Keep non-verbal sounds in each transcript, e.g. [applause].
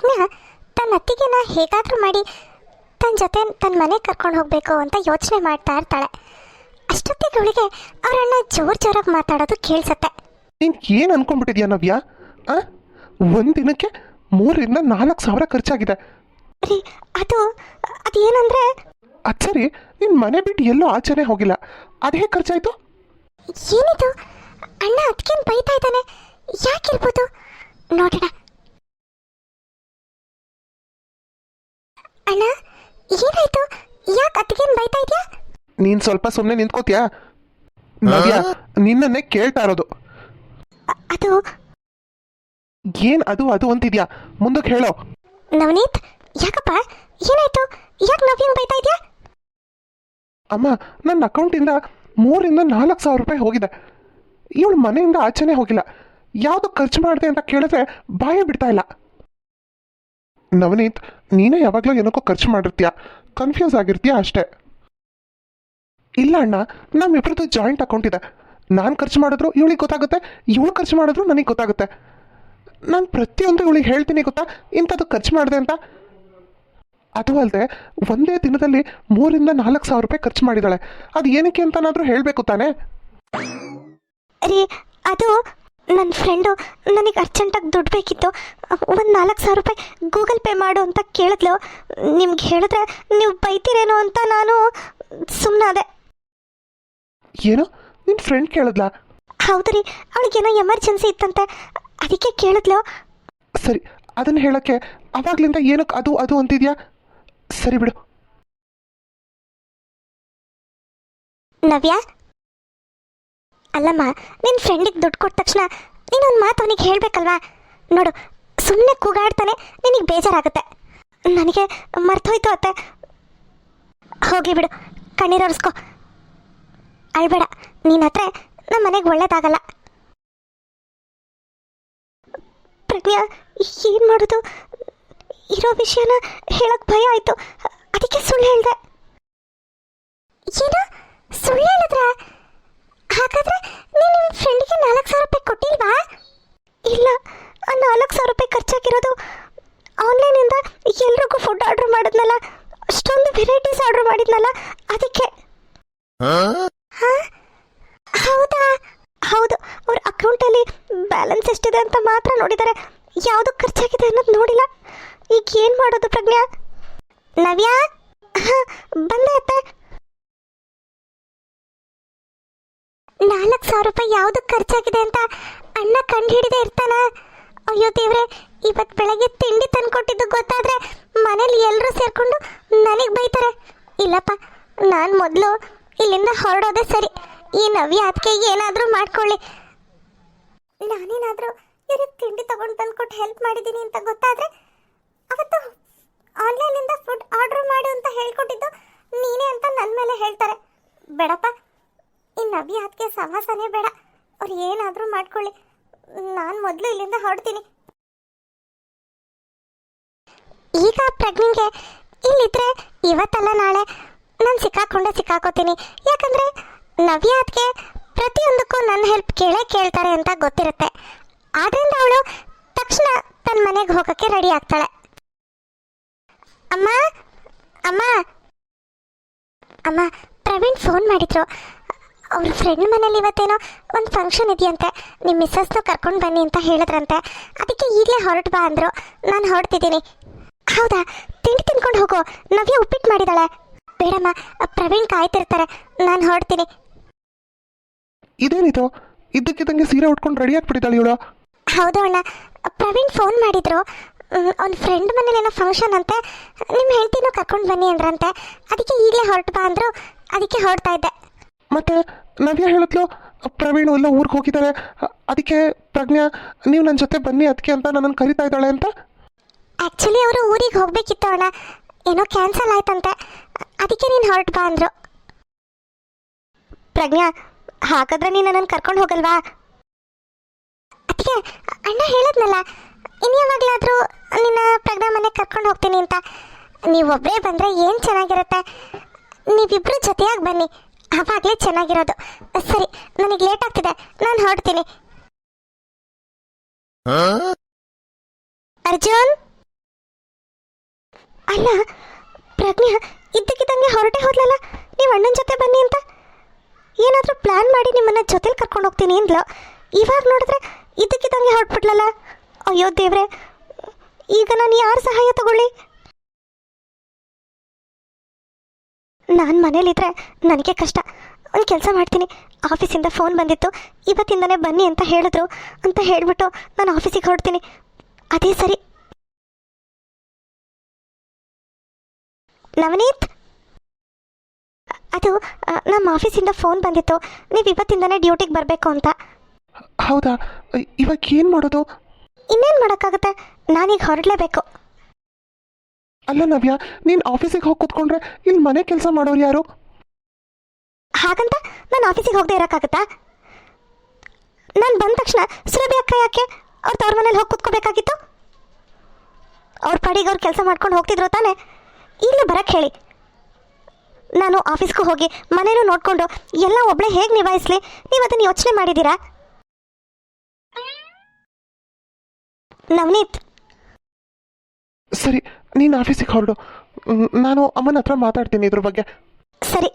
ಪ್ರಜ್ಞಾ ತನ್ನ ಅತ್ತಿಗೆನ ಹೇಗಾದರೂ ಮಾಡಿ ತನ್ನ ಜೊತೆ ತನ್ನ ಮನೆಗೆ ಕರ್ಕೊಂಡು ಹೋಗಬೇಕು ಅಂತ ಯೋಚನೆ ಮಾಡ್ತಾ ಇರ್ತಾಳೆ. ಅಷ್ಟೊತ್ತಿಗೆ ಅವಳಿಗೆ ಅವರನ್ನ ಜೋರು ಜೋರಾಗಿ ಮಾತಾಡೋದು ಕೇಳಿಸತ್ತೆ. ನೀನು ಏನು ಅನ್ಕೊಂಡ್ಬಿಟ್ಟಿದ್ಯಾ ನವ್ಯ? ಆ? ಒಂದು ದಿನಕ್ಕೆ ಮೂರರಿಂದ ನಾಲ್ಕು ಸಾವಿರ ಖರ್ಚಾಗಿದೆ. ರೀ ಅದು ಅದೇನಂದ್ರೆ? ಅಚ್ಚರಿ ಸರಿ ನಿನ್ನ ಮನೆ ಬಿಟ್ಟು ಎಲ್ಲೂ ಆಚೆನೇ ಹೋಗಿಲ್ಲ. ಅದು ಹೇಗೆ ಖರ್ಚಾಯಿತು? ಏನಿದು? ಅಣ್ಣ ಅದಕ್ಕೇನು ಬೈತಾ ಇದ್ದಾನೆ? ಯಾಕಿರ್ಬೋದು? ನೋಡೋಣ. ಅಣ್ಣ ಏನಾಯ್ತು? ಯಾಕೆ ಅತ್ತಿಗೇನು ಬೈತಾ ಇದೆಯಾ? ನೀನು ಸ್ವಲ್ಪ ಸುಮ್ಮನೆ ನಿಂತ್ಕೋತೀಯಾ? ನವ್ಯ ನಿನ್ನನ್ನೇ ಕೇಳ್ತಾ ಇರೋದು. ಅದು? ಏನ್ ಅದು ಅದು ಅಂತಿದ್ಯಾ? ಮುಂದಕ್ಕೆ ಹೇಳೋ. ನವನೀತ್ ಯಾಕಪ್ಪ? ಏನಾಯ್ತು? ಯಾಕೆ ನವ್ಯಂಗ್ ಬೈತಾ ಇದೆಯಾ? ಅಮ್ಮ ನನ್ನ ಅಕೌಂಟಿಂದ ಮೂರಿಂದ ನಾಲ್ಕು ಸಾವಿರ ರೂಪಾಯಿ ಹೋಗಿದೆ. ಇವಳು ಮನೆಯಿಂದ ಆಚೆನೇ ಹೋಗಿಲ್ಲ. ಯಾವುದು ಖರ್ಚು ಮಾಡಿದೆ ಅಂತ ಕೇಳಿದ್ರೆ ಬಾಯ ಬಿಡ್ತಾ ಇಲ್ಲ. ನವನೀತ್ ನೀನೇ ಯಾವಾಗಲೂ ಏನಕ್ಕೋ ಖರ್ಚು ಮಾಡಿರ್ತೀಯ. ಕನ್ಫ್ಯೂಸ್ ಆಗಿರ್ತೀಯ ಅಷ್ಟೇ. ಇಲ್ಲ ಅಣ್ಣ ನಮ್ಮಿಬ್ಬರದ್ದು ಜಾಯಿಂಟ್ ಅಕೌಂಟ್ ಇದೆ. ನಾನು ಖರ್ಚು ಮಾಡಿದ್ರು ಇವಳಿಗೆ ಗೊತ್ತಾಗುತ್ತೆ, ಇವಳು ಖರ್ಚು ಮಾಡಿದ್ರು ನನಗೆ ಗೊತ್ತಾಗುತ್ತೆ. ನಾನು ಪ್ರತಿಯೊಂದು ಇವಳಿಗೆ ಹೇಳ್ತೀನಿ ಗೊತ್ತಾ? ಇಂಥದ್ದು ಖರ್ಚು ಮಾಡಿದೆ ಅಂತ. ಅದು ಅಲ್ಲದೆ ಒಂದೇ ದಿನದಲ್ಲಿ ಮೂರಿಂದ ನಾಲ್ಕು ಸಾವಿರ ರೂಪಾಯಿ ಖರ್ಚು ಮಾಡಿದಾಳೆ. ಅದು ಏನಕ್ಕೆ ಅಂತನಾದರೂ ಹೇಳಬೇಕು ತಾನೇ. ಅದು ನನ್ನ ಫ್ರೆಂಡು ನನಗೆ ಅರ್ಜೆಂಟಾಗಿ ದುಡ್ಡು ಬೇಕಿತ್ತು. ಒಂದು ನಾಲ್ಕು ಸಾವಿರ ರೂಪಾಯಿ ಗೂಗಲ್ ಪೇ ಮಾಡು ಅಂತ ಕೇಳಿದ್ಲು. ನಿಮ್ಗೆ ಹೇಳಿದ್ರೆ ನೀವು ಬೈತೀರೇನೋ ಅಂತ ನಾನು ಸುಮ್ಮನಾದೆ ಏನೋ? ನಿನ್ನ ಫ್ರೆಂಡ್ ಕೇಳಿದ್ಲಾ? ಹೌದು ರೀ ಅವಳಿಗೇನೋ ಎಮರ್ಜೆನ್ಸಿ ಇತ್ತಂತೆ. ಅದಕ್ಕೆ ಕೇಳಿದ್ಲು. ಸರಿ ಅದನ್ನು ಹೇಳೋಕ್ಕೆ ಅವಾಗ್ಲಿಂದ ಏನಕ್ಕೆ ಅದು ಅದು ಅಂತಿದ್ಯಾ? ಸರಿ ಬಿಡು. ನವ್ಯ ಅಲ್ಲಮ್ಮ ನಿನ್ನ ಫ್ರೆಂಡಿಗೆ ದುಡ್ಡು ಕೊಟ್ಟ ತಕ್ಷಣ ನೀನೊಂದು ಮಾತು ಅವನಿಗೆ ಹೇಳಬೇಕಲ್ವಾ? ನೋಡು ಸುಮ್ಮನೆ ಕೂಗಾಡ್ತಾನೆ ನಿನಗೆ ಬೇಜಾರಾಗುತ್ತೆ. ನನಗೆ ಮರ್ತೋಯ್ತು ಅತ್ತೆ. ಹೋಗಿ ಬಿಡು ಕಣ್ಣೀರೊರೆಸ್ಕೊ ಅಳ್ಬೇಡ, ನೀನು ಹತ್ರ ನಮ್ಮ ಮನೆಗೆ ಒಳ್ಳೇದಾಗಲ್ಲ. ಪ್ರಜ್ಞಾ, ಏನು ಮಾಡೋದು? ಇರೋ ವಿಷಯನ ಹೇಳಕ್ಕೆ ಭಯ ಆಯಿತು. ಅದಕ್ಕೆ ಸುಳ್ಳು ಹೇಳ್ದೆ. ಏನು ಸುಳ್ಳು ಹೇಳಿದ್ರ? ಹಾಗಾದ್ರೆ ನೀನು ನಿಮ್ಮ ಫ್ರೆಂಡಿಗೆ ನಾಲ್ಕು ಸಾವಿರ ರೂಪಾಯಿ ಕೊಟ್ಟಿಲ್ವಾ? ಇಲ್ಲ, ಆ ನಾಲ್ಕು ಸಾವಿರ ರೂಪಾಯಿ ಖರ್ಚಾಗಿರೋದು ಆನ್ಲೈನಿಂದ ಎಲ್ರಿಗೂ ಫುಡ್ ಆರ್ಡರ್ ಮಾಡಿದ್ನಲ್ಲ, ಅಷ್ಟೊಂದು ವೆರೈಟೀಸ್ ಆರ್ಡರ್ ಮಾಡಿದ್ನಲ್ಲ, ಅದಕ್ಕೆ? ಹೌದಾ? ಹೌದು, ಅವ್ರ ಅಕೌಂಟಲ್ಲಿ ಬ್ಯಾಲೆನ್ಸ್ ಎಷ್ಟಿದೆ ಅಂತ ಮಾತ್ರ ನೋಡಿದ್ದಾರೆ ಯಾವುದು ಖರ್ಚಾಗಿದೆ ಅನ್ನೋದು ನೋಡಿಲ್ಲ. ಈಗ ಏನು ಮಾಡೋದು ಪ್ರಜ್ಞಾ? ನವ್ಯಾ? ಬಂದೆ ಅತ್ತೆ. ನಾಲ್ಕು ಸಾವಿರ ರೂಪಾಯಿ ಯಾವುದು ಖರ್ಚಾಗಿದೆ ಅಂತ ಅಣ್ಣ ಕಂಡು ಹಿಡಿದೇ ಇರ್ತಾನ? ಅಯ್ಯೋ ದೇವ್ರೆ ಇವತ್ತು ಬೆಳಗ್ಗೆ ತಿಂಡಿ ತಂದ್ಕೊಟ್ಟಿದ್ದು ಗೊತ್ತಾದ್ರೆ ಮನೇಲಿ ಎಲ್ಲರೂ ಸೇರಿಕೊಂಡು ನನಗೆ ಬೈತಾರೆ. ಇಲ್ಲಪ್ಪ, ನಾನು ಮೊದಲು ಇಲ್ಲಿಂದ ಹೊರಡೋದೇ ಸರಿ. ಈ ನವಿ ಅದಕ್ಕೆ ಏನಾದರೂ ಮಾಡ್ಕೊಳ್ಳಿ. ನಾನೇನಾದರೂ ಇವ್ರಿಗೆ ತಿಂಡಿ ತಗೊಂಡು ತಂದ್ಕೊಟ್ಟು ಹೆಲ್ಪ್ ಮಾಡಿದ್ದೀನಿ ಅಂತ ಗೊತ್ತಾದ್ರೆ ಅವತ್ತು ಆನ್ಲೈನಿಂದ ಫುಡ್ ಆರ್ಡರ್ ಮಾಡು ಅಂತ ಹೇಳ್ಕೊಟ್ಟಿದ್ದು ನೀನೇ ಅಂತ ನನ್ನ ಮೇಲೆ ಹೇಳ್ತಾರೆ. ಬೇಡಪ್ಪ ಈ ನವ್ಯ ಅದಕ್ಕೆ ಬೇಡ. ಅವ್ರು ಏನಾದರೂ ಮಾಡ್ಕೊಳ್ಳಿ. ನಾನು ಮೊದಲು ಇಲ್ಲಿಂದ ಹೊರಡ್ತೀನಿ. ಈಗ ಪ್ರಜ್ಞೆಗೆ ಇಲ್ಲಿದ್ರೆ ಇವತ್ತಲ್ಲ ನಾಳೆ. ನಾನು ಸಿಕ್ಕಾಕೊಂಡೆ ಸಿಕ್ಕಾಕೋತೀನಿ. ಯಾಕಂದ್ರೆ ನವ್ಯ ಪ್ರತಿಯೊಂದಕ್ಕೂ ನನ್ನ ಹೆಲ್ಪ್ ಕೇಳೇ ಕೇಳ್ತಾರೆ ಅಂತ ಗೊತ್ತಿರುತ್ತೆ. ಆದ್ರಿಂದ ಅವಳು ತಕ್ಷಣ ತನ್ನ ಮನೆಗೆ ಹೋಗೋಕ್ಕೆ ರೆಡಿ ಆಗ್ತಾಳೆ. ಅಮ್ಮ ಅಮ್ಮ. ಅಮ್ಮ, ಪ್ರವೀಣ್ ಫೋನ್ ಮಾಡಿದ್ರು. ಅವ್ರ ಫ್ರೆಂಡ್ ಮನೇಲಿ ಇವತ್ತೇನೋ ಒಂದು ಫಂಕ್ಷನ್ ಇದೆಯಂತೆ. ನಿಮ್ಮ ಮಿಸ್ಸಸ್ನ ಕರ್ಕೊಂಡು ಬನ್ನಿ ಅಂತ ಹೇಳಿದ್ರಂತೆ. ಅದಕ್ಕೆ ಈಗಲೇ ಹೊರಟು ಬಾ ಅಂದರು. ನಾನು ಹೊರಡ್ತಿದ್ದೀನಿ ಹೌದಾ? ತಿಂಡಿ ತಿನ್ಕೊಂಡು ಹೋಗು. ನವ್ಯ ಉಪ್ಪಿಟ್ಟು ಮಾಡಿದಾಳೆ. ಬೇಡಮ್ಮ ಪ್ರವೀಣ್ ಕಾಯ್ತಿರ್ತಾರೆ. ನಾನು ಹೊರಡ್ತೀನಿ. ಇದೇನಿದು? ಇದ್ದಕ್ಕಿದ್ದಂಗೆ ಸೀರೆ ಉಟ್ಕೊಂಡು ರೆಡಿ ಆಗ್ಬಿಟ್ಟಿದ್ದಾಳೆ ಇವಳು. ಹೌದು ಅಣ್ಣ. ಪ್ರವೀಣ್ ಫೋನ್ ಮಾಡಿದ್ರು. ಅವ್ನ ಫ್ರೆಂಡ್ ಮನೇಲಿ ಏನೋ ಫಂಕ್ಷನ್ ಅಂತೆ. ನಿಮ್ಮ ಹೆಂಡತಿನೂ ಕರ್ಕೊಂಡು ಬನ್ನಿ ಅಂದ್ರಂತೆ. ಅದಕ್ಕೆ ಈಗಲೇ ಹೊರಟು ಬಾ ಅಂದರು. ಅದಕ್ಕೆ ಹೊರಡ್ತಾ ಇದ್ದೆ. ಮತ್ತೆ ನವ್ಯ ಹೇಳಿದ್ಲು, ಪ್ರವೀಣ್ ಎಲ್ಲ ಊರಿಗೆ ಹೋಗಿದ್ದಾರೆ ಅದಕ್ಕೆ, ಪ್ರಜ್ಞಾ, ನೀವು ನನ್ನ ಜೊತೆ ಬನ್ನಿ ಅದಕ್ಕೆ ಅಂತ ನನ್ನನ್ನು ಕರಿತಾ ಇದ್ದಾಳೆ ಅಂತ. ಆ್ಯಕ್ಚುಲಿ ಅವರು ಊರಿಗೆ ಹೋಗಬೇಕಿತ್ತು ಅಣ್ಣ. ಏನೋ ಕ್ಯಾನ್ಸಲ್ ಆಯ್ತಂತೆ. ಅದಕ್ಕೆ ನೀನು ಹೊರಟು ಬಾ ಅಂದರು. ಪ್ರಜ್ಞಾ, ಹಾಗಾದ್ರೆ ನೀನು ನನ್ನನ್ನು ಕರ್ಕೊಂಡು ಹೋಗಲ್ವಾ? ಅದಕ್ಕೆ, ಅಣ್ಣ ಹೇಳದ್ನಲ್ಲ ಇನ್ಯಾವಾಗಲಾದರೂ ನಿನ್ನ ಪ್ರಜ್ಞಾ ಮನೆಗೆ ಕರ್ಕೊಂಡು ಹೋಗ್ತೀನಿ ಅಂತ. ನೀವೊಬ್ಬರೇ ಬಂದರೆ ಏನು ಚೆನ್ನಾಗಿರುತ್ತೆ? ನೀವಿಬ್ಬರು ಜೊತೆಯಾಗಿ ಬನ್ನಿ. ಆವಾಗಲೇ ಚೆನ್ನಾಗಿರೋದು. ಸರಿ ನನಗೆ ಲೇಟ್ ಆಗ್ತಿದೆ. ನಾನು ಹೊರಡ್ತೀನಿ. ಅರ್ಜುನ್? ಅಲ್ಲ ಪ್ರಜ್ಞಾ ಇದ್ದಕ್ಕಿದ್ದಂಗೆ ಹೊರಟೆ ಹೋದ್ಲಲ್ಲ? ನೀವು ಅಣ್ಣನ ಜೊತೆ ಬನ್ನಿ ಅಂತ. ಏನಾದರೂ ಪ್ಲಾನ್ ಮಾಡಿ ನಿಮ್ಮನ್ನ ಜೊತೆಲಿ ಕರ್ಕೊಂಡು ಹೋಗ್ತೀನಿ ಅಂದ್ಲು. ಇವಾಗ ನೋಡಿದ್ರೆ ಇದ್ದಕ್ಕಿದ್ದಂಗೆ ಹೊರಟ್ಬಿಟ್ಲಲ್ಲ. ಅಯ್ಯೋ ದೇವ್ರೆ. ಈಗ ನಾನು ಯಾರ ಸಹಾಯ ತಗೊಳ್ಳಿ? ನಾನು ಮನೇಲಿದ್ರೆ ನನಗೆ ಕಷ್ಟ. ಒಂದು ಕೆಲಸ ಮಾಡ್ತೀನಿ. ಆಫೀಸಿಂದ ಫೋನ್ ಬಂದಿತ್ತು. ಇವತ್ತಿಂದನೇ ಬನ್ನಿ ಅಂತ ಹೇಳಿದ್ರು. ಅಂತ ಹೇಳಿಬಿಟ್ಟು ನಾನು ಆಫೀಸಿಗೆ ಹೊರಡ್ತೀನಿ. ಅದೇ ಸರಿ. ನವನೀತ್? ಅದು ನಮ್ಮ ಆಫೀಸಿಂದ ಫೋನ್ ಬಂದಿತ್ತು. ನೀವು ಇವತ್ತಿಂದನೇ ಡ್ಯೂಟಿಗೆ ಬರಬೇಕು ಅಂತ. ಹೌದಾ? ಇವಾಗ ಏನು ಮಾಡೋದು? ಇನ್ನೇನು ಮಾಡೋಕ್ಕಾಗುತ್ತೆ? ನಾನೀಗ ಹೊರಡಲೇಬೇಕು. ಅಲ್ಲ ನವ್ಯ, ನೀನ್ ಆಫೀಸಿಗೆ ಹೋಗಿ ಕೂತ್ಕೊಂಡ್ರೆ ಇಲ್ಲಿ ಮನೆ ಕೆಲಸ ಮಾಡೋರು ಯಾರು? ಹಾಗಂತ ನಾನು ಆಫೀಸಿಗೆ ಹೋಗದೆ ಇರೋಕ್ಕಾಗತ್ತಾ? ನಾನು ಬಂದ ತಕ್ಷಣ ಸುರಭಿ ಅಕ್ಕ ಯಾಕೆ ಅವ್ರ ತವ್ರ ಮನೇಲಿ ಹೋಗಿ ಕೂತ್ಕೋಬೇಕಾಗಿತ್ತು? ಅವ್ರ ಪಡಿಗೆ ಅವ್ರು ಕೆಲಸ ಮಾಡ್ಕೊಂಡು ಹೋಗ್ತಿದ್ರು ತಾನೆ? ಇಲ್ಲಿ ಬರಕ್ಕೆ ಹೇಳಿ. ನಾನು ಆಫೀಸ್ಗೂ ಹೋಗಿ ಮನೇನೂ ನೋಡ್ಕೊಂಡು ಎಲ್ಲ ಒಬ್ಳೆ ಹೇಗೆ ನಿಭಾಯಿಸ್ಲಿ? ನೀವು ಅದನ್ನು ಯೋಚನೆ ಮಾಡಿದ್ದೀರಾ ನವನೀತ್ ಸರಿ ನೀನು ಆಫೀಸಿಗೆ ಹೊರಡು. ನಾನು ಅಮ್ಮನ ಹತ್ರ ಮಾತಾಡ್ತೀನಿ ಇದ್ರ ಬಗ್ಗೆ. ಸರಿ.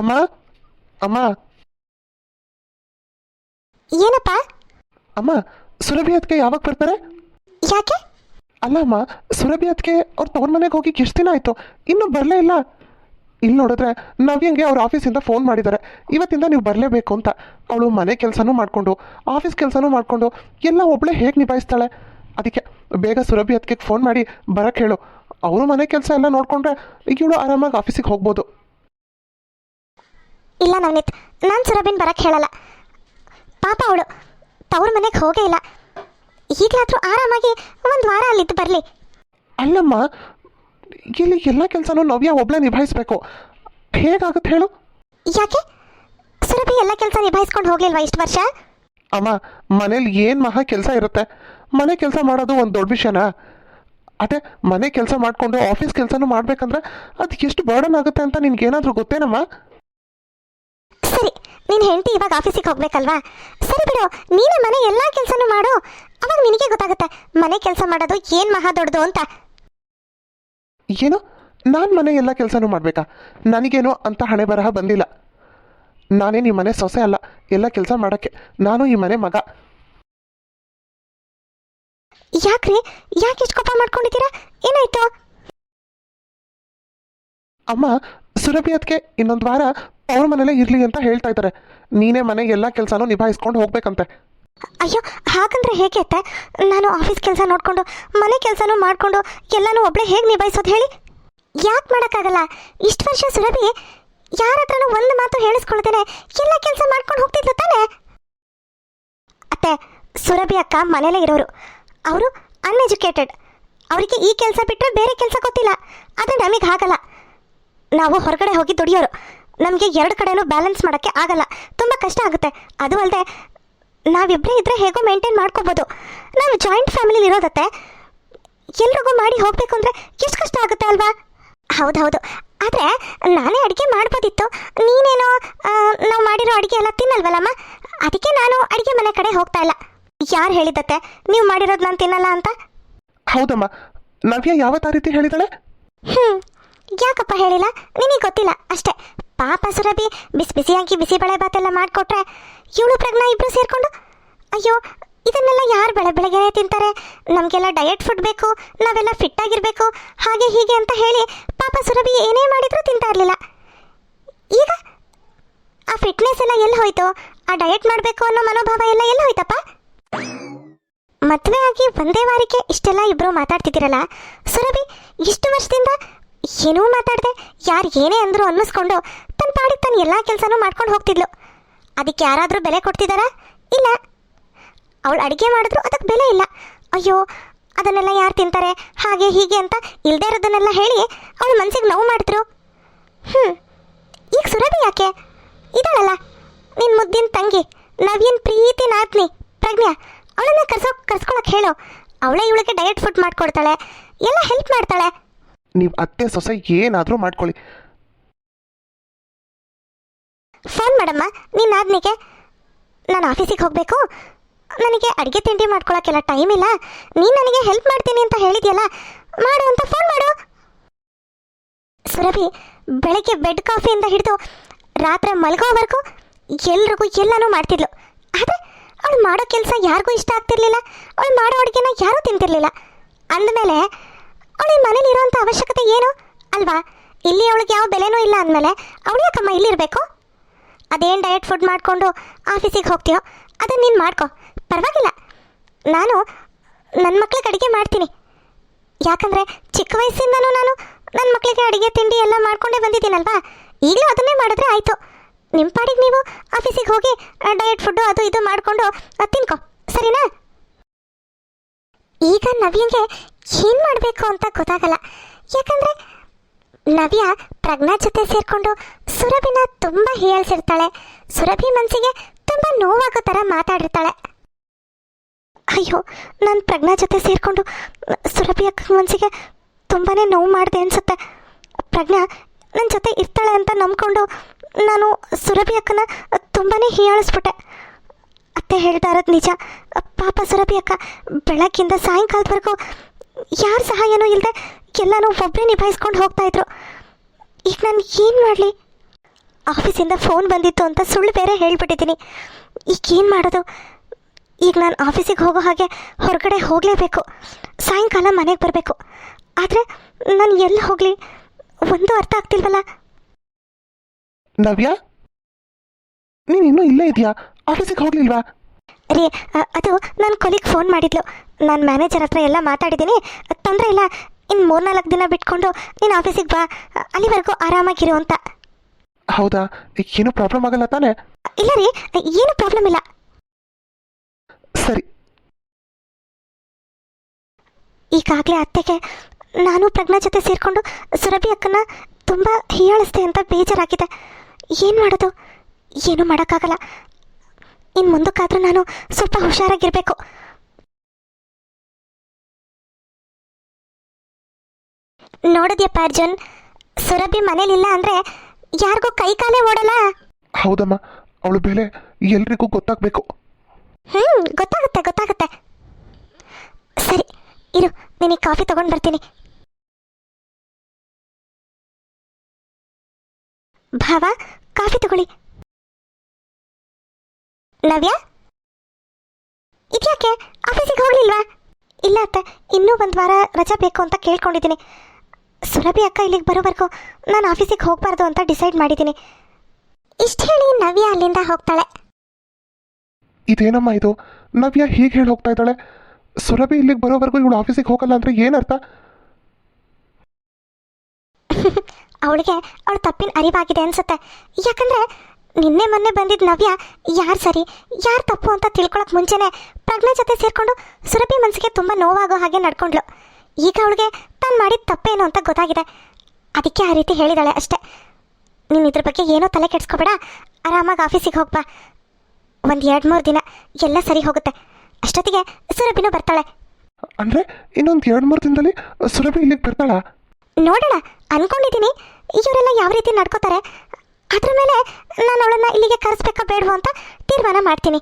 ಅಮ್ಮ ಅಮ್ಮ. ಏನಪ್ಪ? ಅಮ್ಮ ಸುರಭಿ ಅದಕ್ಕೆ ಯಾವಾಗ ಬರ್ತಾರೆ? ಯಾಕೆ? ಅಲ್ಲ ಅಮ್ಮ ಸುರಭಿ ಅದಕ್ಕೆ ಅವ್ರ ತವ್ರ ಮನೆಗೆ ಹೋಗಿ ಎಷ್ಟು ದಿನ ಆಯ್ತು? ಇನ್ನೂ ಬರಲೇ ಇಲ್ಲ. ಇಲ್ಲಿ ನೋಡಿದ್ರೆ ನವ್ಯಂಗೆ ಅವ್ರ ಆಫೀಸಿಂದ ಫೋನ್ ಮಾಡಿದ್ದಾರೆ ಇವತ್ತಿಂದ ನೀವು ಬರಲೇಬೇಕು ಅಂತ. ಅವಳು ಮನೆ ಕೆಲಸನೂ ಮಾಡಿಕೊಂಡು ಆಫೀಸ್ ಕೆಲಸನೂ ಮಾಡಿಕೊಂಡು ಎಲ್ಲ ಒಬ್ಬಳೇ ಹೇಗೆ ನಿಭಾಯಿಸ್ತಾಳೆ? ಅದಕ್ಕೆ ಬೇಗ ಸುರಭಿ ಅದಕ್ಕೆ ಫೋನ್ ಮಾಡಿ ಬರಕ್ಕೆ ಹೇಳು. ಅವರು ಮನೆ ಕೆಲಸ ಎಲ್ಲ ನೋಡಿಕೊಂಡ್ರೆ ಈಗ ಇವಳು ಆರಾಮಾಗಿ ಆಫೀಸಿಗೆ ಹೋಗ್ಬೋದು. ಇಲ್ಲ ನವನೀತ್ ನಾನು ಸುರಭಿನ್ ಬರಕ್ಕೆ ಹೇಳಲ್ಲ. ಪಾಪ ಅವಳು ತವ್ರ ಮನೆಗೆ ಹೋಗೇ ಇಲ್ಲ. ಈಗಲಾದರೂ ಆರಾಮಾಗಿ ಒಂದು ವಾರ ಅಲ್ಲಿದ್ದು ಬರಲಿ. ಅಲ್ಲಮ್ಮ ಇಲ್ಲಿ ಎಲ್ಲ ಕೆಲಸನೂ ನವ್ಯ ಒಬ್ಳೆ ನಿಭಾಯಿಸ್ಬೇಕು. ಹೇಗಾಗುತ್ತೆ ಹೇಳು? ಯಾಕೆ? ಸುರಭಿ ಎಲ್ಲ ಕೆಲಸ ನಿಭಾಯಿಸ್ಕೊಂಡು ಹೋಗ್ಲಿಲ್ವಾ ಇಷ್ಟು ವರ್ಷ? ಅಮ್ಮ ಮನೇಲಿ ಏನು ಮಹಾ ಕೆಲಸ ಇರುತ್ತೆ? ಮನೆ ಕೆಲಸ ಮಾಡೋದು ಒಂದು ದೊಡ್ಡ ವಿಷಯನಾ? ಅದೇ ಮನೆ ಕೆಲಸ ಮಾಡಿಕೊಂಡು ಆಫೀಸ್ ಕೆಲಸನೂ ಮಾಡ್ಬೇಕಂದ್ರೆ ಅದು ಎಷ್ಟು ಬರ್ಡನ್ ಆಗುತ್ತೆ ಅಂತ ನಿನ್ಗೇನಾದರೂ ಗೊತ್ತೇನಮ್ಮ? ಸರಿ ನಿನ್ನ ಹೆಂಡತಿ ಇವಾಗ ಆಫೀಸಿಗೆ ಹೋಗ್ಬೇಕಲ್ವಾ? ಸರಿ ಬಿಡು ನೀನೇ ಮನೆ ಎಲ್ಲ ಕೆಲಸನೂ ಮಾಡು. ಅವಾಗ ನಿನಗೆ ಗೊತ್ತಾಗುತ್ತೆ ಮನೆ ಕೆಲಸ ಮಾಡೋದು ಏನು ಮಹಾ ದೊಡ್ಡದು ಅಂತ. ಏನು? ನಾನು ಮನೆ ಎಲ್ಲ ಕೆಲಸನೂ ಮಾಡಬೇಕಾ? ನನಗೇನೋ ಅಂತ ಹಣೆ ಬರಹ ಬಂದಿಲ್ಲ. ನಾನೇ ಈ ಮನೆ ಸೊಸೆ ಅಲ್ಲ ಎಲ್ಲ ಕೆಲಸ ಮಾಡೋಕ್ಕೆ. ನಾನು ಈ ಮನೆ ಮಗ. ಯಾಕ್ರಿ? ಯಾಕೆ ಇಷ್ಟು ಕೋಪ ಮಾಡ್ಕೊಂಡಿದ್ದೀರಾ? ಏನಾಯ್ತು? ಅಮ್ಮ ಸುರಭಿ ಅದಕ್ಕೆ ಇನ್ನೊಂದು ವಾರ ಅವ್ರ ಮನೇಲೇ ಇರಲಿ ಅಂತ ಹೇಳ್ತಾ ಇದ್ದಾರೆ ನೀನೇ ಮನೆ ಎಲ್ಲ ಕೆಲಸನೂ ನಿಭಾಯಿಸ್ಕೊಂಡು ಹೋಗ್ಬೇಕಂತೆ. ಅಯ್ಯೋ, ಹಾಗಂದ್ರೆ ಹೇಗೆ ಅತ್ತೆ? ನಾನು ಆಫೀಸ್ ಕೆಲಸ ನೋಡಿಕೊಂಡು, ಮನೆ ಕೆಲಸನೂ ಮಾಡಿಕೊಂಡು, ಎಲ್ಲನೂ ಒಬ್ಳೆ ಹೇಗೆ ನಿಭಾಯಿಸೋದು ಹೇಳಿ? ಯಾಕೆ ಮಾಡೋಕ್ಕಾಗಲ್ಲ? ಇಷ್ಟು ವರ್ಷ ಸುರಭಿ ಯಾರ ಹತ್ರನೂ ಒಂದು ಮಾತು ಹೇಳಿಸ್ಕೊಳ್ತೇನೆ ಎಲ್ಲ ಕೆಲಸ ಮಾಡ್ಕೊಂಡು ಹೋಗ್ತಿದ್ಲು ತಾನೇ? ಅತ್ತೆ, ಸುರಭಿ ಅಕ್ಕ ಮನೇಲೆ ಇರೋರು. ಅವರು ಅನ್ಎಜುಕೇಟೆಡ್ ಅವರಿಗೆ ಈ ಕೆಲಸ ಬಿಟ್ಟರೆ ಬೇರೆ ಕೆಲಸ ಗೊತ್ತಿಲ್ಲ. ಆದರೆ ನಮಗೆ ಆಗಲ್ಲ ನಾವು ಹೊರಗಡೆ ಹೋಗಿ ದುಡಿಯೋರು. ನಮಗೆ ಎರಡು ಕಡೆನೂ ಬ್ಯಾಲೆನ್ಸ್ ಮಾಡೋಕ್ಕೆ ಆಗಲ್ಲ. ತುಂಬ ಕಷ್ಟ ಆಗುತ್ತೆ. ಅದು ಅಲ್ಲದೆ ನಾವಿಬ್ಬರೇ ಇದ್ದರೆ ಹೇಗೋ ಮೇಂಟೈನ್ ಮಾಡ್ಕೋಬೋದು. ನಾವು ಜಾಯಿಂಟ್ ಫ್ಯಾಮಿಲಿಲಿ ಇರೋದತ್ತೆ. ಎಲ್ರಿಗೂ ಮಾಡಿ ಹೋಗಬೇಕು ಅಂದರೆ ಎಷ್ಟು ಕಷ್ಟ ಆಗುತ್ತೆ ಅಲ್ವಾ? ಹೌದು ಹೌದು ಆದರೆ ನಾನೇ ಅಡುಗೆ ಮಾಡ್ಬೋದಿತ್ತು. ನೀನೇನೋ ನಾವು ಮಾಡಿರೋ ಅಡುಗೆ ಎಲ್ಲ ತಿನ್ನಲ್ವಲ್ಲಮ್ಮ? ಅದಕ್ಕೆ ನಾನು ಅಡುಗೆ ಮನೆ ಕಡೆ ಹೋಗ್ತಾ ಇಲ್ಲ. ಯಾರು ಹೇಳಿದತ್ತೆ ನೀವು ಮಾಡಿರೋದು ನಾನು ತಿನ್ನಲ್ಲ ಅಂತ? ಹೌದಮ್ಮ. ನವ್ಯ ಯಾವತ್ತ ರೀತಿ ಹೇಳಿದಾಳೆ? ಹ್ಞೂ ಯಾಕಪ್ಪ ಹೇಳಿಲ್ಲ? ನಿನಗೆ ಗೊತ್ತಿಲ್ಲ ಅಷ್ಟೇ. ಪಾಪ ಸುರಭಿ ಬಿಸಿ ಬಿಸಿಯಾಗಿ ಬಿಸಿಬೇಳೆ ಬಾತೆಲ್ಲ ಮಾಡಿಕೊಟ್ರೆ ಇವಳು ಪ್ರಜ್ಞಾ ಇಬ್ಬರು ಸೇರಿಕೊಂಡು? ಅಯ್ಯೋ, ಇದನ್ನೆಲ್ಲ ಯಾರು ಬೆಳೆ ಬೆಳಗ್ಗೆನೇ ತಿಂತಾರೆ? ನಮಗೆಲ್ಲ ಡಯಟ್ ಫುಡ್ ಬೇಕು, ನಾವೆಲ್ಲ ಫಿಟ್ ಆಗಿರಬೇಕು, ಹಾಗೆ ಹೀಗೆ ಅಂತ ಹೇಳಿ ಪಾಪ ಸುರಭಿ ಏನೇ ಮಾಡಿದರೂ ತಿಂತಾ ಇರಲಿಲ್ಲ. ಈಗ ಆ ಫಿಟ್ನೆಸ್ ಎಲ್ಲ ಎಲ್ಲಿ ಹೋಯ್ತು? ಆ ಡಯಟ್ ಮಾಡಬೇಕು ಅನ್ನೋ ಮನೋಭಾವ ಎಲ್ಲ ಎಲ್ಲಿ ಹೋಯ್ತಪ್ಪ? ಮದುವೆ ಆಗಿ ಒಂದೇ ವಾರಕ್ಕೆ ಇಷ್ಟೆಲ್ಲ ಇಬ್ಬರು ಮಾತಾಡ್ತಿದ್ದೀರಲ್ಲ, ಸುರಭಿ, ಇಷ್ಟು ವರ್ಷದಿಂದ ಏನೂ ಮಾತಾಡದೆ, ಯಾರು ಏನೇ ಅಂದರೂ ಅನ್ನಿಸ್ಕೊಂಡು ತನ್ನ ಪಾಡಿಗೆ ತಾನು ಎಲ್ಲ ಕೆಲಸನೂ ಮಾಡ್ಕೊಂಡು ಹೋಗ್ತಿದ್ಲು. ಅದಕ್ಕೆ ಯಾರಾದರೂ ಬೆಲೆ ಕೊಡ್ತಿದ್ದಾರಾ ಇಲ್ಲ. ಅವಳು ಅಡುಗೆ ಮಾಡಿದ್ರು ಅದಕ್ಕೆ ಬೆಲೆ ಇಲ್ಲ. ಅಯ್ಯೋ, ಅದನ್ನೆಲ್ಲ ಯಾರು ತಿಂತಾರೆ, ಹಾಗೆ ಹೀಗೆ ಅಂತ ಇಲ್ಲದೇ ಇರೋದನ್ನೆಲ್ಲ ಹೇಳಿ ಅವಳು ಮನಸ್ಸಿಗೆ ನೋವು ಮಾಡಿದ್ರು. ಹ್ಞೂ ಈಗ ಸುರಭಿ ಯಾಕೆ? ಇದಾಳಲ್ಲ. ನಿನ್ನ ಮುದ್ದಿನ ತಂಗಿ, ನವೀನ್ ಪ್ರೀತಿ ನಾತ್ನಿ, ಪ್ರಜ್ಞಾ, ಅವಳನ್ನ ಕರ್ಸೋ ಕರ್ಸ್ಕೊಳಕ್ಕೆ ಹೇಳು. ಅವಳೇ ಇವಳಿಗೆ ಡಯಟ್ ಫುಡ್ ಮಾಡ್ಕೊಡ್ತಾಳೆ, ಎಲ್ಲ ಹೆಲ್ಪ್ ಮಾಡ್ತಾಳೆ. ನೀವು ಅತ್ತೆ ಸೊಸೆ ಏನಾದರೂ ಮಾಡ್ಕೊಳ್ಳಿ. ಫೋನ್ ಮಾಡಮ್ಮ ನಿನ್ನ ನಾನು ಆಫೀಸಿಗೆ ಹೋಗಬೇಕು. ನನಗೆ ಅಡುಗೆ ತಿಂಡಿ ಮಾಡ್ಕೊಳಕ್ಕೆಲ್ಲ ಟೈಮ್ ಇಲ್ಲ. ನೀನು ನನಗೆ ಹೆಲ್ಪ್ ಮಾಡ್ತೀನಿ ಅಂತ ಹೇಳಿದ್ಯಲ್ಲ, ಮಾಡು ಅಂತ ಫೋನ್ ಮಾಡು. ಸುರಭಿ, ಬೆಳಗ್ಗೆ ಬೆಡ್ ಕಾಫಿಯಿಂದ ಹಿಡಿದು ರಾತ್ರಿ ಮಲಗೋವರೆಗೂ ಎಲ್ರಿಗೂ ಎಲ್ಲನೂ ಮಾಡ್ತಿದ್ಲು. ಆದರೆ ಅವಳು ಮಾಡೋ ಕೆಲಸ ಯಾರಿಗೂ ಇಷ್ಟ ಆಗ್ತಿರ್ಲಿಲ್ಲ. ಅವಳು ಮಾಡೋ ಅಡುಗೆನ ಯಾರೂ ತಿಂತಿರ್ಲಿಲ್ಲ. ಅಂದಮೇಲೆ ಅವಳು ಮನೇಲಿ ಇರೋಂಥ ಅವಶ್ಯಕತೆ ಏನು? ಅಲ್ವಾ? ಇಲ್ಲಿ ಅವಳಿಗೆ ಯಾವ ಬೆಲೆನೂ ಇಲ್ಲ ಅಂದಮೇಲೆ ಅವಳು ಯಾಕಮ್ಮ ಇಲ್ಲಿರಬೇಕು? ಅದೇನು ಡಯಟ್ ಫುಡ್ ಮಾಡಿಕೊಂಡು ಆಫೀಸಿಗೆ ಹೋಗ್ತೀಯೋ ಅದನ್ನು ನೀನು ಮಾಡ್ಕೊ. ಪರವಾಗಿಲ್ಲ. ನಾನು ನನ್ನ ಮಕ್ಳಿಗೆ ಅಡುಗೆ ಮಾಡ್ತೀನಿ. ಯಾಕಂದರೆ ಚಿಕ್ಕ ವಯಸ್ಸಿಂದನೂ ನಾನು ನನ್ನ ಮಕ್ಕಳಿಗೆ ಅಡುಗೆ, ತಿಂಡಿ ಎಲ್ಲ ಮಾಡ್ಕೊಂಡೇ ಬಂದಿದ್ದೀನಲ್ವಾ? ಈಗಲೂ ಅದನ್ನೇ ಮಾಡಿದ್ರೆ ಆಯಿತು. ನಿಮ್ಮ ಪಾಡಿಗೆ ನೀವು ಆಫೀಸಿಗೆ ಹೋಗಿ ಡಯಟ್ ಫುಡ್ಡು ಅದು ಇದು ಮಾಡಿಕೊಂಡು ತಿನ್ಕೊ. ಸರಿನಾ? ಈಗ ನವ್ಯಂಗೆ ಏನು ಮಾಡಬೇಕು ಅಂತ ಗೊತ್ತಾಗಲ್ಲ. ಯಾಕಂದರೆ ನವ್ಯ ಪ್ರಜ್ಞಾ ಜೊತೆ ಸೇರಿಕೊಂಡು ಸುರಭಿನ ತುಂಬ ಹೀಯಾಳಿಸಿರ್ತಾಳೆ ಸುರಭಿ ಮನಸ್ಸಿಗೆ ತುಂಬ ನೋವಾಗೋ ಥರ ಮಾತಾಡಿರ್ತಾಳೆ. ಅಯ್ಯೋ, ನಾನು ಪ್ರಜ್ಞಾ ಜೊತೆ ಸೇರಿಕೊಂಡು ಸುರಭಿ ಅಕ್ಕ ಮನಸ್ಸಿಗೆ ತುಂಬಾ ನೋವು ಮಾಡಿದೆ ಅನಿಸುತ್ತೆ. ಪ್ರಜ್ಞಾ ನನ್ನ ಜೊತೆ ಇರ್ತಾಳೆ ಅಂತ ನಂಬ್ಕೊಂಡು ನಾನು ಸುರಭಿ ಅಕ್ಕನ ತುಂಬಾ ಹೀಯಾಳಿಸ್ಬಿಟ್ಟೆ. ಅತ್ತೆ ಹೇಳ್ತಾ ಇರೋದು ನಿಜ. ಪಾಪ ಸುರಭಿ ಅಕ್ಕ, ಬೆಳಗ್ಗಿಂದ ಸಾಯಂಕಾಲದವರೆಗೂ ಯಾರ ಸಹಾಯನೂ ಇಲ್ಲದೆ ಎಲ್ಲನೂ ಒಬ್ಬರೇ ನಿಭಾಯಿಸ್ಕೊಂಡು ಹೋಗ್ತಾ ಇದ್ರು. ಈಗ ನಾನು ಏನು ಮಾಡಲಿ? ಆಫೀಸಿಂದ ಫೋನ್ ಬಂದಿತ್ತು ಅಂತ ಸುಳ್ಳು ಬೇರೆ ಹೇಳ್ಬಿಟ್ಟಿದ್ದೀನಿ. ಈಗ ಏನು ಮಾಡೋದು? ಈಗ ನಾನು ಆಫೀಸಿಗೆ ಹೋಗೋ ಹಾಗೆ ಹೊರಗಡೆ ಹೋಗಲೇಬೇಕು. ಸಾಯಂಕಾಲ ಮನೆಗೆ ಬರಬೇಕು. ಆದರೆ ನಾನು ಎಲ್ಲಿ ಹೋಗಲಿ? ಒಂದು ಅರ್ಥ ಆಗ್ತಿಲ್ವಲ್ಲ? ನವ್ಯಾ? ನೀನು ಇನ್ನೂ ಇಲ್ಲೇ ಇದೆಯಾ? ಆಫೀಸಿಗೆ ಹೋಗ್ಲಿಲ್ವಾ? ರೀ ಅದು ನನ್ನ ಕೊಲಿಗೆ ಫೋನ್ ಮಾಡಿದ್ಲು. ನಾನು ಮ್ಯಾನೇಜರ್ ಹತ್ರ ಎಲ್ಲ ಮಾತಾಡಿದ್ದೀನಿ. ತೊಂದರೆ ಇಲ್ಲ. ಇನ್ನು ಮೂರ್ನಾಲ್ಕು ದಿನ ಬಿಟ್ಕೊಂಡು ನೀನು ಆಫೀಸಿಗೆ ಬಾ. ಅಲ್ಲಿವರೆಗೂ ಆರಾಮಾಗಿರು ಅಂತ. ಹೌದಾ? ಏನು ಪ್ರಾಬ್ಲಮ್ ಆಗಲ್ಲ ತಾನೆ? ಇಲ್ಲ ರೀ. ಏನು ಪ್ರಾಬ್ಲಮ್ ಇಲ್ಲ. ಸರಿ. ಈಗಾಗಲೇ ಅತ್ತೆಗೆ ನಾನು ಪ್ರಜ್ಞಾ ಜೊತೆ ಸೇರಿಕೊಂಡು ಸುರಭಿ ಅಕ್ಕನ ತುಂಬ ಹೀಯಾಳಿಸ್ದೆ ಅಂತ ಬೇಜಾರಾಗಿದೆ. ಏನು ಮಾಡೋದು? ಏನೂ ಮಾಡೋಕ್ಕಾಗಲ್ಲ. ಇನ್ನು ಮುಂದಕ್ಕಾದ್ರೂ ನಾನು ಸ್ವಲ್ಪ ಹುಷಾರಾಗಿರಬೇಕು. ನೋಡಿದ್ಯಪ್ಪ ಅರ್ಜುನ್ ಸುರಭಿ ಮನೇಲಿಲ್ಲ ಅಂದರೆ ಯಾರಿಗೂ ಕೈ ಕಾಲೇ ಓಡಲ್ಲ? ಹೌದಮ್ಮ ಅವಳು ಬೆಲೆ ಎಲ್ರಿಗೂ ಗೊತ್ತಾಗ್ಬೇಕು. ಹ್ಮ್ ಗೊತ್ತಾಗುತ್ತೆ ಗೊತ್ತಾಗುತ್ತೆ. ಸರಿ ಇರು ನಿನಗೆ ಕಾಫಿ ತಗೊಂಡು ಬರ್ತೀನಿ. ಭಾವ ಕಾಫಿ ತಗೊಳ್ಳಿ. ನವ್ಯ ಇದ್ಯಾಕೆ? ಆಫೀಸಿಗೆ ಹೋಗ್ಲಿಲ್ವಾ? ಇಲ್ಲ ಅತ್ತೆ ಇನ್ನೂ ಒಂದು ವಾರ ರಜಾ ಬೇಕು ಅಂತ ಕೇಳ್ಕೊಂಡಿದ್ದೀನಿ. ಸುರಭಿ ಅಕ್ಕ ಇಲ್ಲಿಗೆ ಬರೋವರೆಗೂ ನಾನು ಆಫೀಸಿಗೆ ಹೋಗಬಾರ್ದು ಅಂತ ಡಿಸೈಡ್ ಮಾಡಿದ್ದೀನಿ. ಇಷ್ಟು ಹೇಳಿ ನವ್ಯ ಅಲ್ಲಿಂದ ಹೋಗ್ತಾಳೆ. ಇದೇನಮ್ಮ ಇದು? ನವ್ಯ ಹೀಗೆ ಹೇಳಿ ಹೋಗ್ತಾ ಇದ್ದಾಳೆ. ಸುರಭಿ ಇಲ್ಲಿಗೆ ಬರೋವರೆಗೂ ಇವಳು ಆಫೀಸಿಗೆ ಹೋಗಲ್ಲ ಅಂದರೆ ಏನರ್ಥ? [laughs] ಅವಳಿಗೆ ಅವಳ ತಪ್ಪಿನ ಅರಿವಾಗಿದೆ ಅನ್ಸುತ್ತೆ. ಯಾಕಂದ್ರೆ ನಿನ್ನೆ ಮೊನ್ನೆ ಬಂದಿದ್ದ ನವ್ಯ ಯಾರು ಸರಿ ಯಾರು ತಪ್ಪು ಅಂತ ತಿಳ್ಕೊಳಕ್ ಮುಂಚೆನೆ ಪ್ರಜ್ಞೆ ಜೊತೆ ಸೇರ್ಕೊಂಡು ಸುರಭಿ ಮನಸ್ಸಿಗೆ ತುಂಬ ನೋವಾಗೋ ಹಾಗೆ ನಡ್ಕೊಂಡ್ಲು ಈಗ ಅವಳಿಗೆ ತಾನು ಮಾಡಿದ ತಪ್ಪೇನು ಅಂತ ಗೊತ್ತಾಗಿದೆ. ಅದಕ್ಕೆ ಆ ರೀತಿ ಹೇಳಿದಾಳೆ ಅಷ್ಟೇ. ನೀನು ಇದ್ರ ಬಗ್ಗೆ ಏನೋ ತಲೆ ಕೆಡ್ಸ್ಕೊಬೇಡ. ಆರಾಮಾಗಿ ಆಫೀಸಿಗೆ ಹೋಗ್ಬಾ. ಒಂದು ಎರಡು ಮೂರು ದಿನ ಎಲ್ಲ ಸರಿ ಹೋಗುತ್ತೆ. ಅಷ್ಟೊತ್ತಿಗೆ ಸುರಭಿನೂ ಬರ್ತಾಳೆ. ಅಂದ್ರೆ ಇನ್ನೊಂದು ಎರಡು ಮೂರು ದಿನದಲ್ಲಿ ಸುರಭಿ ಇಲ್ಲಿಗೆ ಬರ್ತಾಳಾ? ನೋಡೋಣ ಅನ್ಕೊಂಡಿದ್ದೀನಿ ಇವರೆಲ್ಲ ಯಾವ ರೀತಿ ನಡ್ಕೋತಾರೆ? ಅದ್ರ ಮೇಲೆ ನಾನು ಅವಳನ್ನ ಇಲ್ಲಿಗೆ ಕರೆಸ್ಬೇಕಾ ಬೇಡವೋ ಅಂತ ತೀರ್ಮಾನ ಮಾಡ್ತೀನಿ.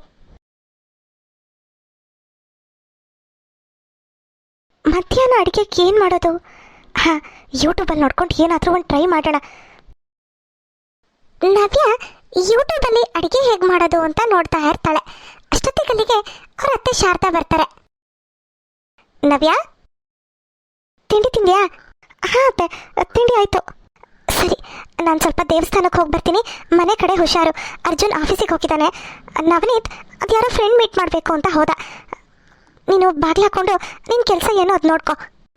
ಮಧ್ಯಾಹ್ನ ಅಡುಗೆಗೆ ಏನು ಮಾಡೋದು? ಹಾಂ ಯೂಟ್ಯೂಬಲ್ಲಿ ನೋಡ್ಕೊಂಡು ಏನಾದರೂ ಒಂದು ಟ್ರೈ ಮಾಡೋಣ. ನವ್ಯ ಯೂಟ್ಯೂಬಲ್ಲಿ ಅಡುಗೆ ಹೇಗೆ ಮಾಡೋದು ಅಂತ ನೋಡ್ತಾ ಇರ್ತಾಳೆ. ಅಷ್ಟೊತ್ತಿಗಲ್ಲಿಗೆ ಅವ್ರ ಅತ್ತೆ ಶಾರದಾ ಬರ್ತಾರೆ. ನವ್ಯ? ತಿಂಡಿ ತಿಂದ್ಯಾ? ಹಾಂ ಅತ್ತೆ, ತಿಂಡಿ ಆಯಿತು. ಸರಿ ನಾನು ಸ್ವಲ್ಪ ದೇವಸ್ಥಾನಕ್ಕೆ ಹೋಗಿ ಬರ್ತೀನಿ. ಮನೆ ಕಡೆ ಹುಷಾರು. ಅರ್ಜುನ್ ಆಫೀಸಿಗೆ ಹೋಗಿದ್ದಾನೆ. ನವನೀತ್ ಅದು ಯಾರೋ ಫ್ರೆಂಡ್ ಮೀಟ್ ಮಾಡಬೇಕು ಅಂತ ಹೋದ. ನೀನು ಬಾಗಿಲು ಹಾಕ್ಕೊಂಡು ನಿನ್ನ ಕೆಲಸ ಏನೋ ಅದು ನೋಡ್ಕೊ.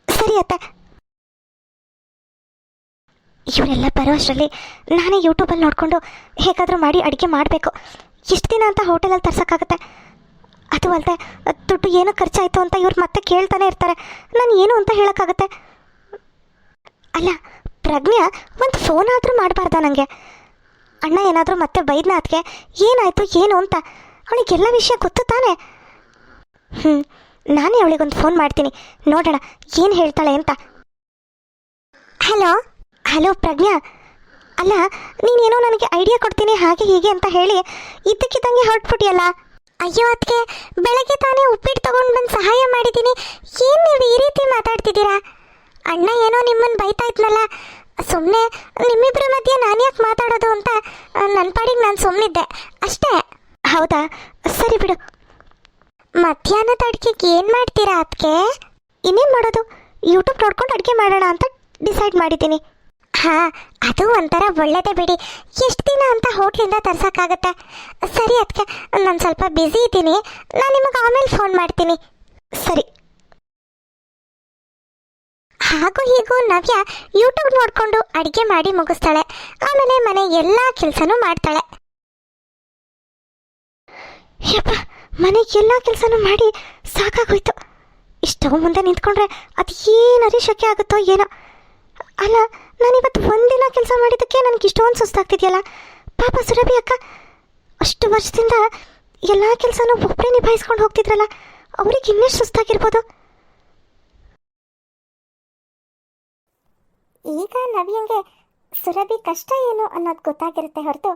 ಸರಿ ಅತ್ತೆ. ಇವರೆಲ್ಲ ಬರೋ ಅಷ್ಟರಲ್ಲಿ ನಾನೇ ಯೂಟ್ಯೂಬಲ್ಲಿ ನೋಡಿಕೊಂಡು ಹೇಗಾದರೂ ಮಾಡಿ ಅಡುಗೆ ಮಾಡಬೇಕು. ಎಷ್ಟು ದಿನ ಅಂತ ಹೋಟೆಲಲ್ಲಿ ತರ್ಸೋಕ್ಕಾಗತ್ತೆ? ಅದು ಅಲ್ಲದೆ ದುಡ್ಡು ಏನೋ ಖರ್ಚಾಯಿತು ಅಂತ ಇವ್ರು ಮತ್ತೆ ಕೇಳ್ತಾನೆ ಇರ್ತಾರೆ. ನಾನು ಏನು ಅಂತ ಹೇಳೋಕ್ಕಾಗತ್ತೆ? ಅಲ್ಲ ಪ್ರಜ್ಞಾ ಒಂದು ಫೋನ್ ಆದರೂ ಮಾಡಬಾರ್ದ ನನಗೆ ಅಣ್ಣ ಏನಾದರೂ ಮತ್ತೆ ಬೈದ್ನ ಅದಕ್ಕೆ ಏನಾಯಿತು, ಏನು ಅಂತ? ಅವಳಿಗೆಲ್ಲ ವಿಷಯ ಗೊತ್ತು ತಾನೆ? ಹ್ಞೂ ನಾನೇ ಅವಳಿಗೊಂದು ಫೋನ್ ಮಾಡ್ತೀನಿ. ನೋಡೋಣ, ಏನು ಹೇಳ್ತಾಳೆ ಅಂತ. ಹಲೋ? ಹಲೋ ಪ್ರಜ್ಞಾ? ಅಲ್ಲ, ನೀನೇನೋ ನನಗೆ ಐಡಿಯಾ ಕೊಡ್ತೀನಿ, ಹಾಗೆ ಹೀಗೆ ಅಂತ ಹೇಳಿ ಇದ್ದಕ್ಕಿದ್ದಂಗೆ ಹೊರಟ್ಬಿಟ್ಟಿಯಲ್ಲ? ಅಯ್ಯೋ ಅದಕ್ಕೆ ಬೆಳಗ್ಗೆ ತಾನೇ ಉಪ್ಪಿಟ್ಟು ತಗೊಂಡು ಬಂದು ಸಹಾಯ ಮಾಡಿದ್ದೀನಿ. ಏನು ನೀವು ಈ ರೀತಿ ಮಾತಾಡ್ತಿದ್ದೀರಾ? ಅಣ್ಣ ಏನೋ ನಿಮ್ಮನ್ನು ಬೈತಾ ಇದ್ನಲ್ಲ. ಸುಮ್ಮನೆ ನಿಮ್ಮಿಬ್ಬರ ಮಧ್ಯೆ ನಾನು ಯಾಕೆ ಮಾತಾಡೋದು ಅಂತ ನನ್ನ ಪಾಡಿಗೆ ನಾನು ಸುಮ್ಮನಿದ್ದೆ ಅಷ್ಟೇ. ಹೌದಾ? ಸರಿ ಬಿಡು. ಮಧ್ಯಾಹ್ನದ ಅಡುಗೆಗೆ ಏನು ಮಾಡ್ತೀರಾ ಅದಕ್ಕೆ ಇನ್ನೇನು ಮಾಡೋದು? ಯೂಟ್ಯೂಬ್ ನೋಡ್ಕೊಂಡು ಅಡುಗೆ ಮಾಡೋಣ ಅಂತ ಡಿಸೈಡ್ ಮಾಡಿದ್ದೀನಿ. ಹಾಂ, ಅದು ಒಂಥರ ಒಳ್ಳೇದೇ ಬಿಡಿ. ಎಷ್ಟು ದಿನ ಅಂತ ಹೋಟ್ಲಿಂದ ತರ್ಸೋಕ್ಕಾಗತ್ತೆ? ಸರಿ ಅದಕ್ಕೆ ನಾನು ಸ್ವಲ್ಪ ಬ್ಯುಸಿ ಇದ್ದೀನಿ. ನಾನು ನಿಮಗೆ ಆಮೇಲೆ ಫೋನ್ ಮಾಡ್ತೀನಿ. ಸರಿ. ಹಾಗೂ ಹೀಗೂ ನವ್ಯ ಯೂಟ್ಯೂಬ್ ನೋಡಿಕೊಂಡು ಅಡುಗೆ ಮಾಡಿ ಮುಗಿಸ್ತಾಳೆ. ಆಮೇಲೆ ಮನೆ ಎಲ್ಲ ಕೆಲಸನೂ ಮಾಡ್ತಾಳೆ. ಯಪ್ಪ, ಮನೆ ಎಲ್ಲ ಕೆಲಸನೂ ಮಾಡಿ ಸಾಕಾಗೋಯ್ತು. ಇಷ್ಟೋ ಮುಂದೆ ನಿಂತ್ಕೊಂಡ್ರೆ ಅದು ಏನಾರಿ ಶಕೆ ಆಗುತ್ತೋ ಏನೋ. ಅಲ್ಲ, ನಾನಿವತ್ತು ಒಂದಿನ ಕೆಲಸ ಮಾಡಿದ್ದಕ್ಕೆ ನನಗೆ ಇಷ್ಟೊಂದು ಸುಸ್ತಾಗ್ತಿದೆಯಲ್ಲ? ಪಾಪ ಸುರಭಿ ಅಕ್ಕ, ಅಷ್ಟು ವರ್ಷದಿಂದ ಎಲ್ಲ ಕೆಲಸನೂ ಒಬ್ಬರೇ ನಿಭಾಯಿಸ್ಕೊಂಡು ಹೋಗ್ತಿದ್ರಲ್ಲ, ಅವ್ರಿಗೆ ಇನ್ನೆಷ್ಟು ಸುಸ್ತಾಗಿರ್ಬೋದು? ಈಗ ನವ್ಯಂಗೆ ಸುರಭಿ ಕಷ್ಟ ಏನು ಅನ್ನೋದು ಗೊತ್ತಾಗಿರುತ್ತೆ ಹೊರತು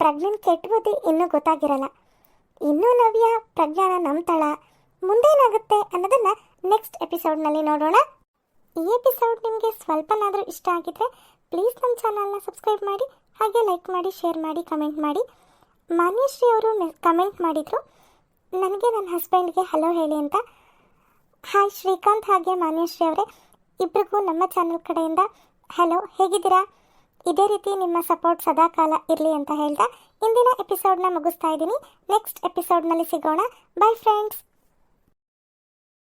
ಪ್ರಜ್ಞನ್ ಕೆಟ್ಟ ಬುದ್ಧಿ ಇನ್ನೂ ಗೊತ್ತಾಗಿರಲ್ಲ. ಇನ್ನೂ ನವ್ಯ ಪ್ರಜ್ಞಾನ ನಂಬ್ತಾಳ ಮುಂದೇನಾಗುತ್ತೆ ಅನ್ನೋದನ್ನ ನೆಕ್ಸ್ಟ್ ಎಪಿಸೋಡ್ನಲ್ಲಿ ನೋಡೋಣ. ಈ ಎಪಿಸೋಡ್ ನಿಮಗೆ ಸ್ವಲ್ಪನಾದರೂ ಇಷ್ಟ ಆಗಿದ್ರೆ ಪ್ಲೀಸ್ ನಮ್ಮ ಚಾನಲ್ನ ಸಬ್ಸ್ಕ್ರೈಬ್ ಮಾಡಿ, ಹಾಗೆ ಲೈಕ್ ಮಾಡಿ ಶೇರ್ ಮಾಡಿ ಕಮೆಂಟ್ ಮಾಡಿ. ಮಾನ್ಯಶ್ರೀ ಅವರು ಕಮೆಂಟ್ ಮಾಡಿದರು. ನನಗೆ ನನ್ನ ಹಸ್ಬೆಂಡ್ಗೆ ಹಲೋ ಹೇಳಿ ಅಂತ. ಹಾಯ್ ಶ್ರೀಕಾಂತ್ ಹಾಗೆ ಮಾನ್ಯಶ್ರೀ ಅವರೇ. ಇಬ್ಬರಿಗೂ ನಮ್ಮ ಚಾನಲ್ ಕಡೆಯಿಂದ ಹಲೋ ಹೇಗಿದ್ದೀರಾ? ಇದೇ ರೀತಿ ನಿಮ್ಮ ಸಪೋರ್ಟ್ ಸದಾಕಾಲ ಇರಲಿ ಅಂತ ಹೇಳ್ತಾ ಇಂದಿನ ಎಪಿಸೋಡ್ನ ಮುಗಿಸ್ತಾ ಇದ್ದೀನಿ. ನೆಕ್ಸ್ಟ್ ಎಪಿಸೋಡ್ನಲ್ಲಿ ಸಿಗೋಣ. By friends